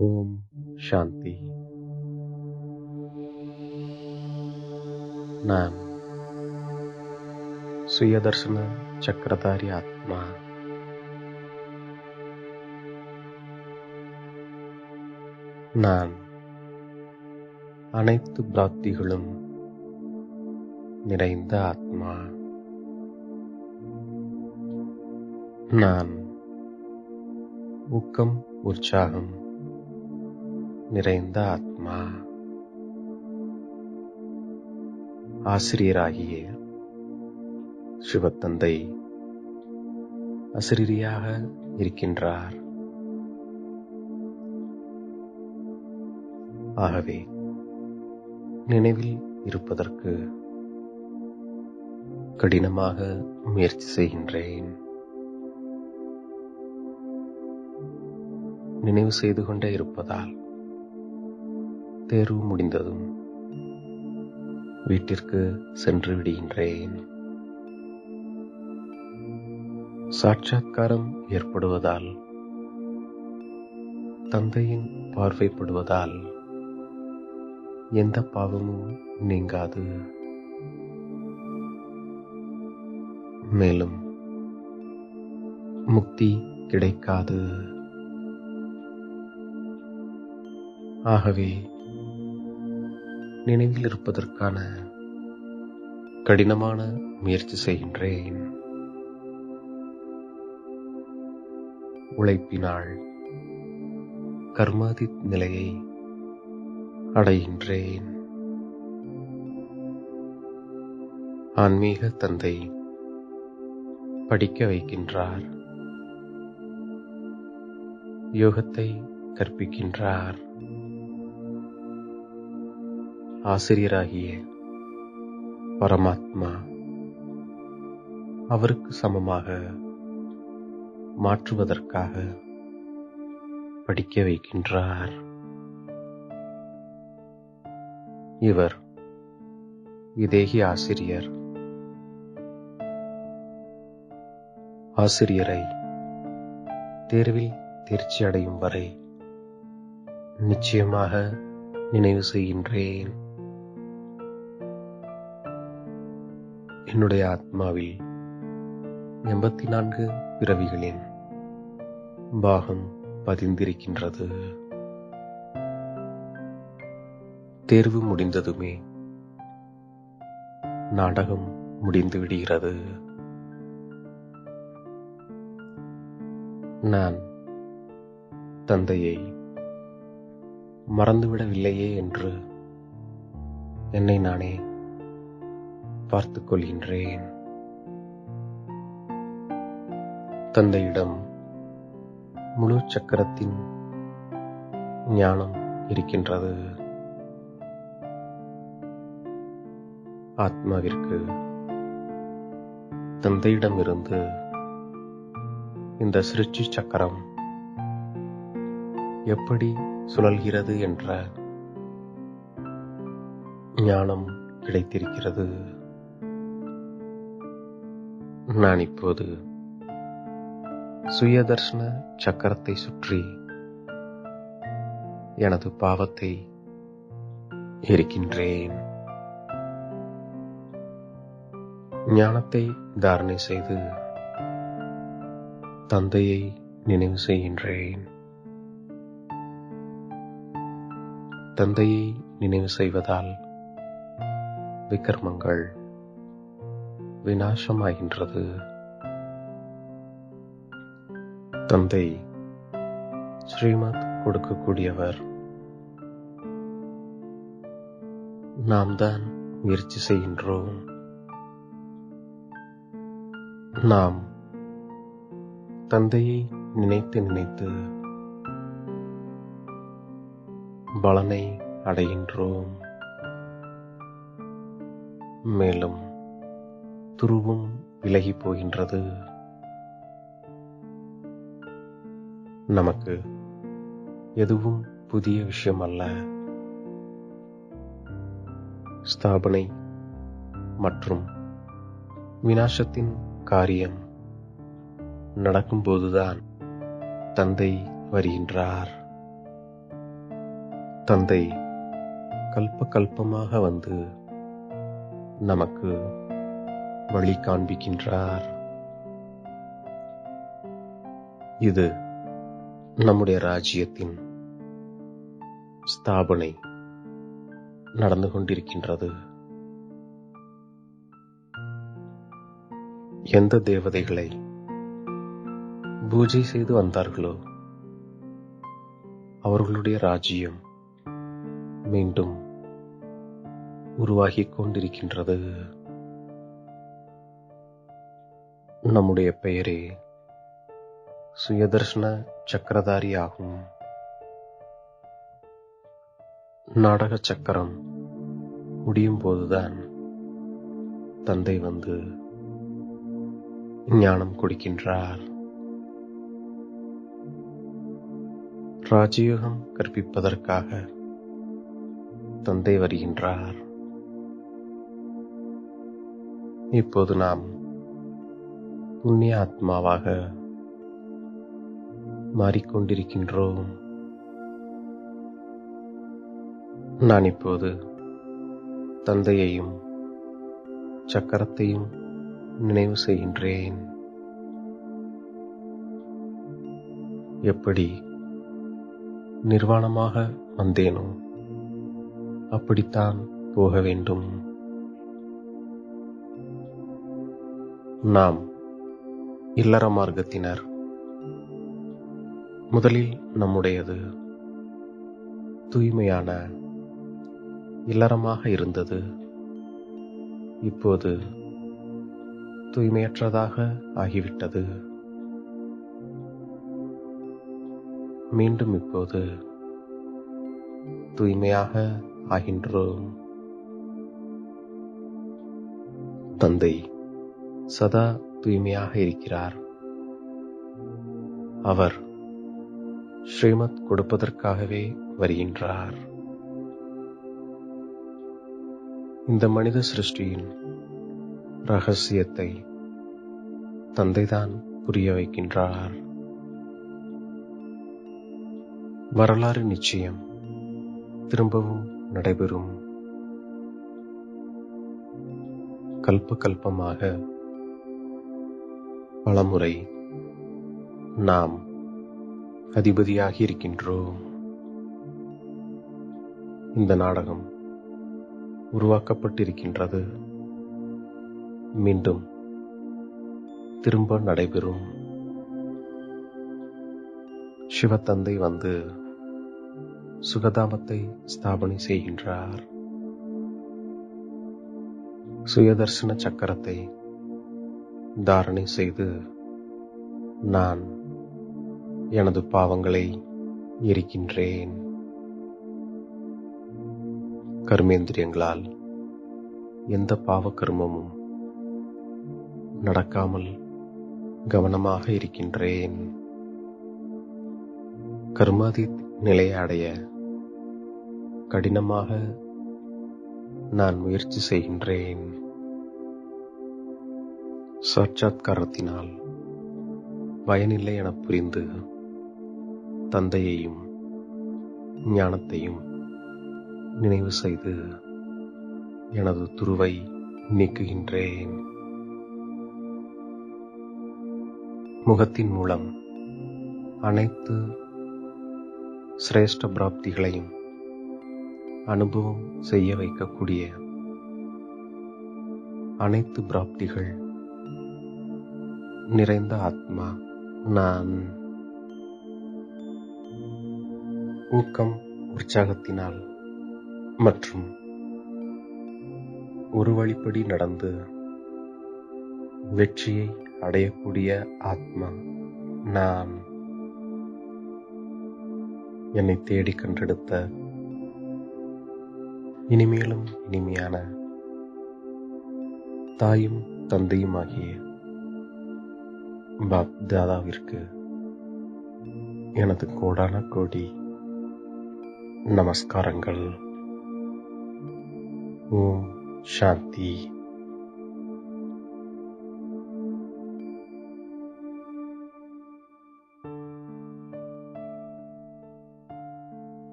ஓம் சாந்தி நான் சுயதர்சன சக்கரதாரி ஆத்மா நான் அனைத்து பிராப்திகளும் நிறைந்த ஆத்மா நான் ஊக்கம் உற்சாகம் நிறைந்த ஆத்மா. ஆசிரியராகிய சிவத்தந்தை அசிரியாக இருக்கின்றார். ஆகவே நினைவில் இருப்பதற்கு கடினமாக முயற்சி செய்கின்றேன். நினைவு செய்து கொண்டே இருப்பதால் தேர்வு முடிந்ததும் வீட்டிற்கு சென்று விடுகின்றேன். சாட்சாத்காரம் ஏற்படுவதால் தந்தையின் பார்வைப்படுவதால் எந்த பாவமும் நீங்காது. மேலும் முக்தி கிடைக்காது. ஆகவே நினைவில் இருப்பதற்கான கடினமான முயற்சி செய்கின்றேன். உழைப்பினால் கர்மாதி நிலையை அடைகின்றேன். ஆன்மீக தந்தை படிக்க வைக்கின்றார். யோகத்தை கற்பிக்கின்றார். ஆசிரியராகிய பரமாத்மா அவருக்கு சமமாக மாற்றுவதற்காக படிக்க வைக்கின்றார். இவர் விதேகி ஆசிரியர். ஆசிரியரை தேர்வில் தேர்ச்சி அடையும் வரை நிச்சயமாக நினைவு செய்கின்றேன். என்னுடைய ஆத்மாவில் எண்பத்தி நான்கு பிறவிகளின் பாகம் பதிந்திருக்கின்றது. தேர்வு முடிந்ததுமே நாடகம் முடிந்து விடுகிறது. நான் தந்தையை மறந்துவிடவில்லையே என்று என்னை நானே பார்த்துக் கொள்கின்றேன் தந்தையிடம் முழு சக்கரத்தின் ஞானம் இருக்கின்றது. ஆத்மாவிற்கு தந்தையிடமிருந்து இந்த சிருஷ்டி சக்கரம் எப்படி சுழல்கிறது என்ற ஞானம் கிடைத்திருக்கிறது. நான் இப்போது சுயதர்ஷன சக்கரத்தை சுற்றி எனது பாவத்தை எரிக்கின்றேன். ஞானத்தை தாரணை செய்து தந்தையை நினைவு செய்கின்றேன். தந்தையை நினைவு செய்வதால் விக்ரமங்கள் வினாசமாகின்றது தந்தை ஸ்ரீமத் கொடுக்கக்கூடியவர். நாம் தான் முயற்சி செய்கின்றோம். நாம் தந்தையை நினைத்து நினைத்து பலனை அடைகின்றோம். மேலும் துருவம் விலகி போகின்றது. நமக்கு எதுவும் புதிய விஷயம் அல்ல. ஸ்தாபனை மற்றும் வினாசத்தின் காரியம் நடக்கும்போதுதான் தந்தை வருகின்றார். தந்தை கல்ப கல்பமாக வந்து நமக்கு வழி காண்பிக்கின்றார். இது நம்முடைய ராஜ்யத்தின் ஸ்தாபனை நடந்து கொண்டிருக்கின்றது. எந்த தேவதைகளை பூஜை செய்து வந்தார்களோ அவர்களுடைய ராஜ்யம் மீண்டும் உருவாகிக் கொண்டிருக்கின்றது. நம்முடைய பெயரே சுயதர்ஷன சக்கரதாரி ஆகும் நாடக சக்கரம் முடியும் போதுதான் தந்தை வந்து ஞானம் கொடுக்கின்றார். ராஜயோகம் கற்பிப்பதற்காக தந்தை வருகின்றார். இப்போது நாம் புண்ணிய ஆத்மாவாக மாறிக்கொண்டிருக்கின்றோம். நான் இப்போது தந்தையையும் சக்கரத்தையும் நினைவு செய்கின்றேன். எப்படி நிர்வாணமாக வந்தேனோ அப்படித்தான் போக வேண்டும். நாம் இல்லற மார்க்கத்தினர். முதலில் நம்முடையது தூய்மையான இல்லறமாக இருந்தது. இப்போது தூய்மையற்றதாக ஆகிவிட்டது. மீண்டும் இப்போது தூய்மையாக ஆகின்றோம். தந்தை சதா தூய்மையாக இருக்கிறார். அவர் ஸ்ரீமத் கொடுப்பதற்காகவே வருகின்றார். இந்த மனித சிருஷ்டியின் ரகசியத்தை தந்தைதான் புரிய வைக்கின்றார். வரலாறு நிச்சயம் திரும்பவும் நடைபெறும். கல்ப கல்பமாக பலமுறை நாம் அதிபதியாகி இருக்கின்றோம் இந்த நாடகம் உருவாக்கப்பட்டிருக்கின்றது. மீண்டும் திரும்ப நடைபெறும். சிவத்தந்தை வந்து சுகதாமத்தை ஸ்தாபனை செய்கின்றார். சுயதர்சன சக்கரத்தை தாரணை செய்து நான் எனது பாவங்களை எரிக்கின்றேன். கர்மேந்திரியங்களால் எந்த பாவ கர்மமும் நடக்காமல் கவனமாக இருக்கின்றேன். கர்மாதி நிலையை அடைய கடினமாக நான் முயற்சி செய்கின்றேன். சாட்சாத்காரத்தினால் பயனில்லை என புரிந்து தந்தையையும் ஞானத்தையும் நினைவு செய்து எனது துருவை நீக்குகின்றேன். முகத்தின் மூலம் அனைத்து சிரேஷ்ட பிராப்திகளையும் அனுபவம் செய்ய வைக்கக்கூடிய அனைத்து பிராப்திகள் நிறைந்த ஆத்மா நான். ஊக்கம் உற்சாகத்தினால் மற்றும் ஒரு வழிப்படி நடந்து வெற்றியை அடையக்கூடிய ஆத்மா நான். என்னை தேடி கண்டெடுத்த இனிமேலும் இனிமையான தாயும் தந்தையும் பாப் தாதாவிற்கு எனது கோடான கோடி நமஸ்காரங்கள். ஓம் சாந்தி.